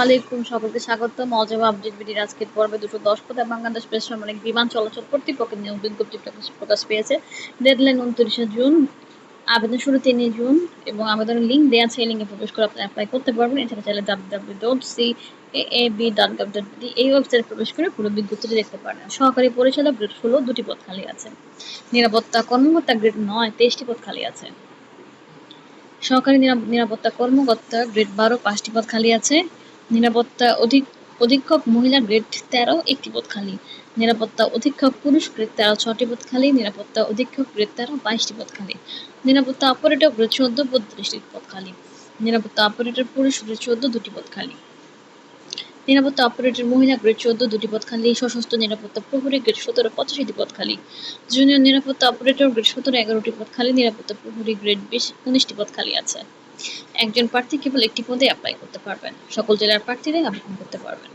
আলাইকুম সকলকে স্বাগত মজাবা আপডেট বিডির আজকের পর্বে দুশো দশ পদে বাংলাদেশ বেসামরিক বিমান চলাচল কর্তৃপক্ষের নিয়োগ বিজ্ঞপ্তি প্রকাশ- পেয়েছে। ডেডলাইন উনত্রিশে জুন, আবেদন শুরু তিনই জুন এবং আবেদনের লিঙ্ক দেওয়া আছে, এই লিঙ্কে প্রবেশ করে আপনি অ্যাপ্লাই করতে পারবেন। এছাড়া চাইলে W dot C A B dot gov dot BD এই ওয়েবসাইটে প্রবেশ করে পুরো বিজ্ঞপ্তিটি দেখতে পারেন। সহকারী পরিচালক গ্রেড ষোলো, দুটি পদ খালি আছে। নিরাপত্তা কর্মকর্তা গ্রেড নয়, তেইশটি পদ খালি আছে। সহকারী নিরাপত্তা কর্মকর্তা গ্রেড বারো, পাঁচটি পদ খালি আছে। নিরাপত্তা অধিক অধীক্ষক মহিলা গ্রেড তেরো, একটি পদ খালি। নিরাপত্তা অধীক্ষক পুরুষ গ্রেড তেরো, ছটি পদ খালি। নিরাপত্তা অধীক্ষক গ্রেড তেরো, বাইশটি পদ খালি। নিরাপত্তা অপারেটর গ্রেড চোদ্দ, বত্রিশটি পদ খালি। নিরাপত্তা অপারেটর পুরুষ গ্রেড চোদ্দ, দুটি পদ খালি। নিরাপত্তা অপারেটর মহিলা গ্রেড চোদ্দ, দুটি পদ খালি। সশস্ত্র নিরাপত্তা প্রহরী গ্রেড সতেরো, পঁচাশিটি পদ খালি। জুনিয়র নিরাপত্তা অপারেটর গ্রেড সতেরো, এগারোটি পদ খালি। নিরাপত্তা প্রহরী গ্রেড বিশ, উনিশটি পদ খালি আছে। একজন প্রার্থী কেবল একটি পদে অ্যাপ্লাই করতে পারবেন। সকল জেলার প্রার্থীরাই আবেদন করতে পারবেন।